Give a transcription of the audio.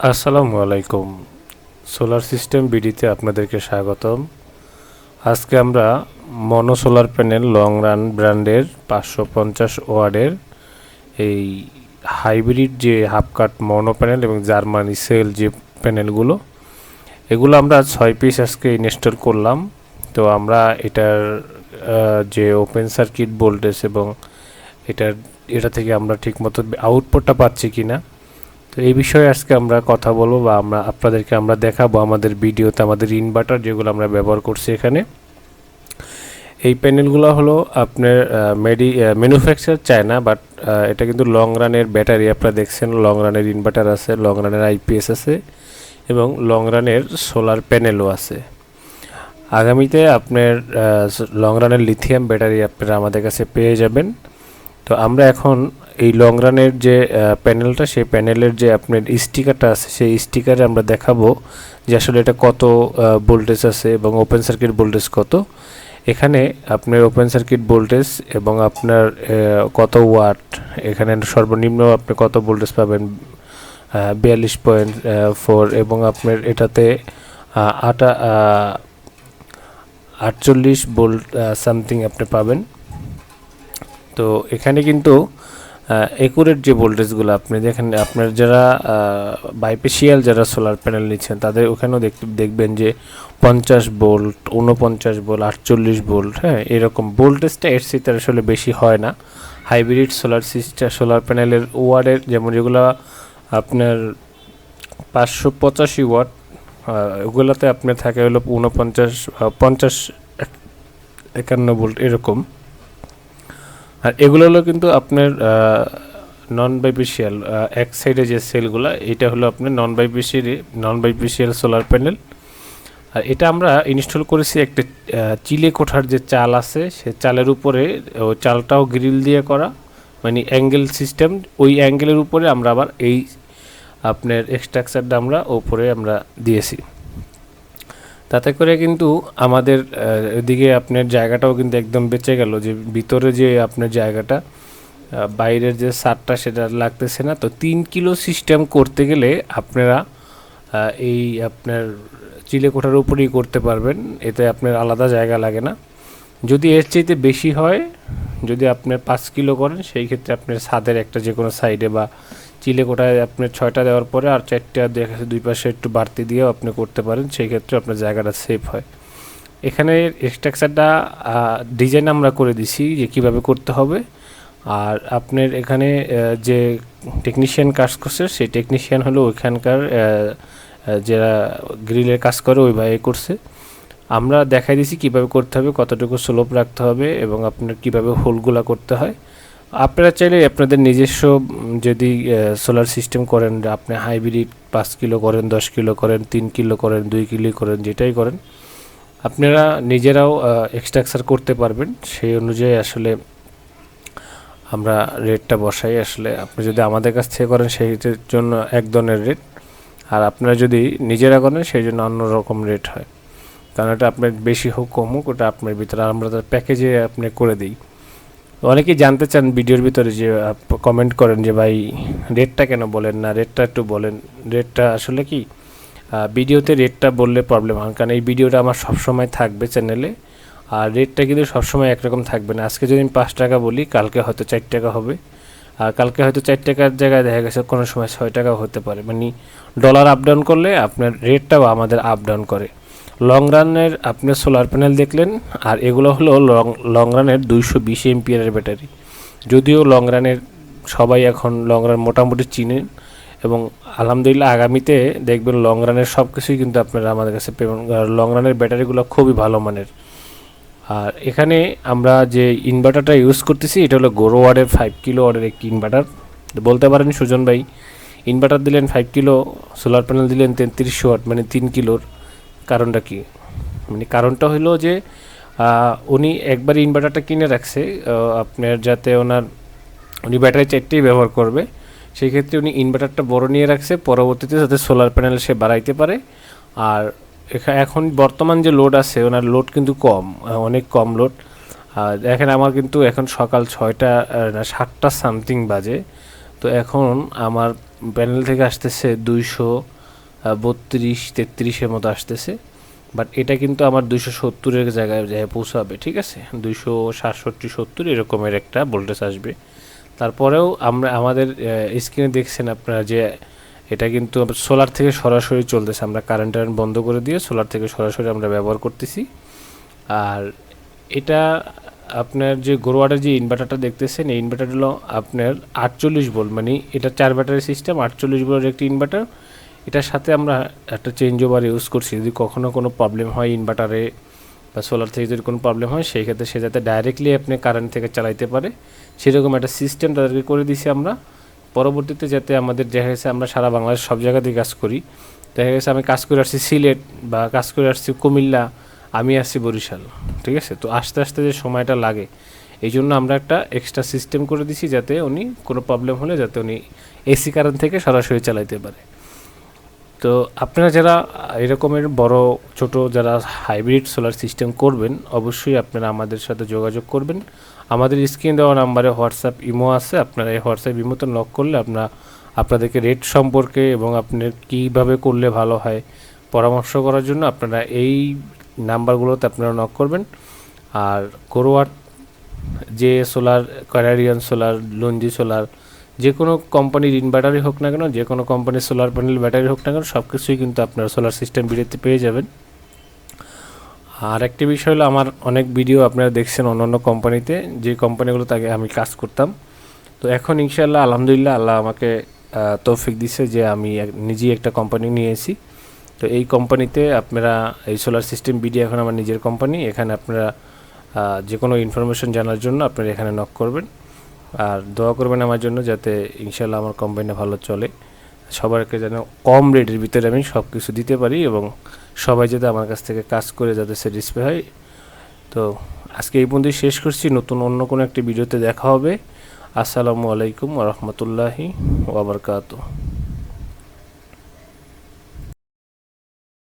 আসসালামু আলাইকুম। Solar system বিডিতে আপনাদেরকে স্বাগতম। আজকে আমরা mono solar panel long run ব্র্যান্ডের পাঁচশো পঞ্চাশ ওয়ার্ডের এই হাইব্রিড যে হাফ কাট মনো প্যানেল এবং জার্মানি সেল যে প্যানেলগুলো, এগুলো আমরা ছয় পিস আজকে ইনস্টল করলাম। তো আমরা এটার যে ওপেন সার্কিট ভোল্টেজ এবং এটার, এটা থেকে আমরা ঠিকমতো আউটপুটটা পাচ্ছি কিনা তো এই বিষয়ে আজকে আমরা কথা বলব বা আমরা আপনাদেরকে আমরা দেখাবো আমাদের ভিডিওতে আমাদের ইনভার্টার যেগুলো আমরা ব্যবহার করছি এখানে। এই প্যানেলগুলো হলো আপনার মেডি ম্যানুফ্যাকচার চায় না বাট এটা কিন্তু লং রানের ব্যাটারি আপনারা দেখছেন লং রানের ইনভার্টার আছে লং রানের আইপিএস আছে, এবং লং রানের সোলার প্যানেলও আছে। আগামীতে আপনার লং রানের লিথিয়াম ব্যাটারি আপনারা আমাদের কাছে পেয়ে যাবেন। তো আমরা এখন এই লং রানের যে প্যানেলটা সেই প্যানেলের যে আপনার স্টিকারটা আছে, সেই স্টিকারে আমরা দেখাবো যে আসলে এটা কত ভোল্টেজ আছে এবং ওপেন সার্কিট ভোল্টেজ কত। এখানে আপনার ওপেন সার্কিট ভোল্টেজ এবং আপনার কত ওয়াট এখানে সর্বনিম্ন আপনি কত ভোল্টেজ পাবেন বিয়াল্লিশ পয়েন্ট ফোর এবং আপনার এটাতে আটা আটচল্লিশ ভোল্ট সামথিং আপনি পাবেন। তো এখানে কিন্তু একুরেট যে ভোল্টেজগুলো আপনি দেখেন, আপনার যারা বাইপেশিয়াল যারা সোলার প্যানেল নিচ্ছেন, তাদের ওখানেও দেখবেন যে পঞ্চাশ ভোল্ট উনপঞ্চাশ ভোল্ট আটচল্লিশ ভোল্ট হ্যাঁ এরকম ভোল্টেজটা এর সিতে আসলে বেশি হয় না। হাইব্রিড সোলার সিস্টেম সোলার প্যানেলের ওয়ার্ডের যেমন যেগুলো আপনার পাঁচশো পঁচাশি ওয়াট ওগুলোতে আপনার থাকে হলো উনপঞ্চাশ পঞ্চাশ এক- একান্ন ভোল্ট এরকম। আর এগুলো হলো কিন্তু আপনার নন বাইপিসিয়াল এক সাইডে যে সেলগুলো এটা হলো আপনার নন বাইপিসিয়াল নন বাইপিসিয়াল সোলার প্যানেল আর এটা আমরা ইনস্টল করেছি একটা চিলে কোঠার যে চাল আছে, সে চালের উপরে, ও চালটাও গ্রিল দিয়ে করা মানে অ্যাঙ্গেল সিস্টেম ওই অ্যাঙ্গেলের উপরে আমরা আবার এই আপনার এক্সট্রাকচারটা আমরা ওপরে আমরা দিয়েছি। তাতে করে কিন্তু আমাদের এদিকে আপনার জায়গাটাও কিন্তু একদম বেঁচে গেল যে ভিতরে যে আপনার জায়গাটা বাইরের যে সারটা সেটা লাগতেছে না। তো তিন কিলো সিস্টেম করতে গেলে আপনারা এই আপনার চিলে কোঠার উপরেই করতে পারবেন। এতে আপনার আলাদা জায়গা লাগে না। যদি এর চাইতে বেশি হয়, যদি আপনার পাঁচ কিলো করেন, সেই ক্ষেত্রে আপনার ছাদের একটা যে কোনো সাইডে বা চিলে কোটায় আপনার ছয়টা দেওয়ার পরে আর চারটা দেখা, দুই পাশে একটু বাড়তি দিয়েও আপনি করতে পারেন, সেই ক্ষেত্রে আপনার জায়গাটা সেফ হয়। এখানে স্ট্রাকচারটা ডিজাইন আমরা করে দিছি যে কীভাবে করতে হবে। আর আপনার এখানে যে টেকনিশিয়ান কাজ করছে, সেই টেকনিশিয়ান হলো ওইখানকার যারা গ্রিলের কাজ করে ওই ভাই করছে। আমরা দেখাই দিছি কীভাবে করতে হবে, কতটুকু স্লোপ রাখতে হবে এবং আপনার কীভাবে হোলগুলা করতে হয়। আপনারা চাইলে আপনাদের নিজস্ব যদি সোলার সিস্টেম করেন, আপনি হাইব্রিড পাঁচ কিলো করেন, দশ কিলো করেন, তিন কিলো করেন, দুই কিলো করেন, যেটাই করেন, আপনারা নিজেরাও এক্সট্রাকচার করতে পারবেন। সেই অনুযায়ী আসলে আমরা রেটটা বসাই। আসলে আপনি যদি আমাদের কাছ থেকে করেন, সেইটার জন্য এক ধরনের রেট আর আপনারা যদি নিজেরা করেন, সেই জন্য অন্য রকম রেট হয়। কারণ এটা আপনার বেশি হোক কম হোক ওটা আপনার ভিতরে আমরা প্যাকেজে আপনি করে দিই। অনেকেই জানতে চান ভিডিওর ভিতরে যে কমেন্ট করেন যে, ভাই রেটটা কেন বলেন না? রেটটা একটু বলেন। রেটটা আসলে কি? ভিডিওতে রেটটা বললে প্রবলেম হয়। কারণ এই ভিডিওটা আমার সবসময় থাকবে চ্যানেলে আর রেটটা কিন্তু সবসময় একরকম থাকবে না। আজকে যদি আমি পাঁচ টাকা বলি, কালকে হয়তো চার টাকা হবে। আর কালকে হয়তো চার টাকার জায়গায় দেখা গেছে, কোনো সময় ছয় টাকাও হতে পারে। মানে ডলার আপ ডাউন করলে আপনার রেটটাও আমাদের আপ ডাউন করে। লং রানের আপনি সোলার প্যানেল দেখলেন, আর এগুলো হলো লং লং রানের দুইশো বিশ এমপিয়ারের ব্যাটারি। যদিও লং রানের সবাই এখন লং রান মোটামুটি চিনেন, এবং আলহামদুলিল্লাহ আগামীতে দেখবেন লং রানের সব কিছুই কিন্তু আপনারা আমাদের কাছে লং রানের ব্যাটারিগুলো খুবই ভালো মানের। আর এখানে আমরা যে ইনভার্টারটা ইউজ করতেছি, এটা হলো গোরো ওয়ার্ডের ফাইভ কিলো ওয়ার্ডের একটি ইনভার্টার। বলতে পারেন, সুজন ভাই, ইনভার্টার দিলেন ফাইভ কিলো, সোলার প্যানেল দিলেন তেত্রিশশো ওয়াট মানে তিন কিলোর। কারণটা কি? মানে কারণটা হলো যে উনি একবার ইনভার্টারটা কিনে রাখছে আপনার যাতে ওনার, উনি ব্যাটারি চারটেই ব্যবহার করবে। সেই ক্ষেত্রে উনি ইনভার্টারটা বড় নিয়ে রাখছে, পরবর্তীতে যাতে সোলার প্যানেল সে বাড়াইতে পারে। আর এখা- এখন বর্তমান যে লোড আছে, ওনার লোড কিন্তু কম অনেক কম লোড আর দেখেন আমার কিন্তু এখন সকাল ছয়টা না, সাতটা সামথিং বাজে। তো এখন আমার প্যানেল থেকে আসতেছে দুইশো বত্রিশ, তেত্রিশের মতো আসতেছে। বাট এটা কিন্তু আমার দুইশো সত্তরের জায়গায় যায় পৌঁছাবে, ঠিক আছে? দুইশো সাতষট্টি সত্তর এরকমের একটা ভোল্টেজ আসবে। তারপরেও আমরা, আমাদের স্ক্রিনে দেখছেন আপনারা যে এটা কিন্তু সোলার থেকে সরাসরি চলতেছে। আমরা কারেন্ট টারেন্ট বন্ধ করে দিয়ে সোলার থেকে সরাসরি আমরা ব্যবহার করতেছি। আর এটা আপনার যে গোরোয়াটার যে ইনভার্টারটা দেখতেছেন, এই ইনভার্টার হলো আপনার আটচল্লিশ ভোল্ট মানে এটা চার ব্যাটারি সিস্টেম আটচল্লিশ ভোল্টের একটি ইনভার্টার এটার সাথে আমরা একটা চেঞ্জ ওভার ইউজ করছি। যদি কখনও কোনো প্রবলেম হয় ইনভার্টারে বা সোলার থেকে যদি কোনো প্রবলেম হয়, সেই ক্ষেত্রে সে যাতে ডাইরেক্টলি আপনি কারেন্ট থেকে চালাইতে পারে, সেরকম একটা সিস্টেম তাদেরকে করে দিছি আমরা। পরবর্তীতে যাতে আমাদের দেখা গেছে আমরা সারা বাংলাদেশ সব জায়গাতেই কাজ করি। দেখা গেছে আমি কাজ করে আসছি সিলেট বা কাজ করে আসছি কুমিল্লা, আমি আসছি বরিশাল, ঠিক আছে? তো আস্তে আস্তে যে সময়টা লাগে এই জন্য আমরা একটা এক্সট্রা সিস্টেম করে দিছি যাতে উনি কোনো প্রবলেম হলে যাতে উনি এসি কারেন্ট থেকে সরাসরি চালাইতে পারে। তো আপনারা যারা এরকমের বড়, ছোট যারা হাইব্রিড সোলার সিস্টেম করবেন, অবশ্যই আপনারা আমাদের সাথে যোগাযোগ করবেন। আমাদের স্ক্রিন দেওয়া নাম্বারে হোয়াটসঅ্যাপ ইমো আছে, আপনারা এই হোয়াটসঅ্যাপ ইমোতে নক করলে আপনারা আপনাদেরকে রেট সম্পর্কে এবং আপনার কীভাবে করলে ভালো হয় পরামর্শ করার জন্য আপনারা এই নাম্বারগুলোতে আপনারা নক করবেন। আর করোয়াট যে solar Canadian solar Longi solar যে কোনো কোম্পানির ইনভার্টারই হোক না কেন যে কোনো কোম্পানির সোলার প্যানেল ব্যাটারি হোক না কেন সব কিছুই কিন্তু আপনার সোলার সিস্টেম ভিডিওতে পেয়ে যাবেন। আর একটি বিষয় হলো, আমার অনেক ভিডিও আপনারা দেখছেন অন্য অন্য কোম্পানিতে যে কোম্পানিগুলো তাকে আমি কাজ করতাম। তো এখন ইনশাল্লাহ আলহামদুলিল্লাহ, আল্লাহ আমাকে তৌফিক দিছে যে আমি নিজেই একটা কোম্পানি নিয়েছি তো এই কোম্পানিতে আপনারা, এই সোলার সিস্টেম বিডি এখন আমার নিজের কোম্পানি এখানে আপনারা যে কোনো ইনফরমেশন জানার জন্য আপনারা এখানে নক করবেন। আর দোয়া করবেন আমার জন্য যাতে ইনশাল্লাহ আমার কোম্পানিটা ভালো চলে। সবাইকে যেন কম রেটের ভিতরে আমি সব কিছু দিতে পারি এবং সবাই যাতে আমার কাছ থেকে কাজ করে যাতে স্যাটিসফাই হয়। তো আজকে এই পর্যন্ত শেষ করছি। নতুন অন্য কোনো একটি ভিডিওতে দেখা হবে। আসসালামু আলাইকুম রহমতুল্লাহি ওবরকাত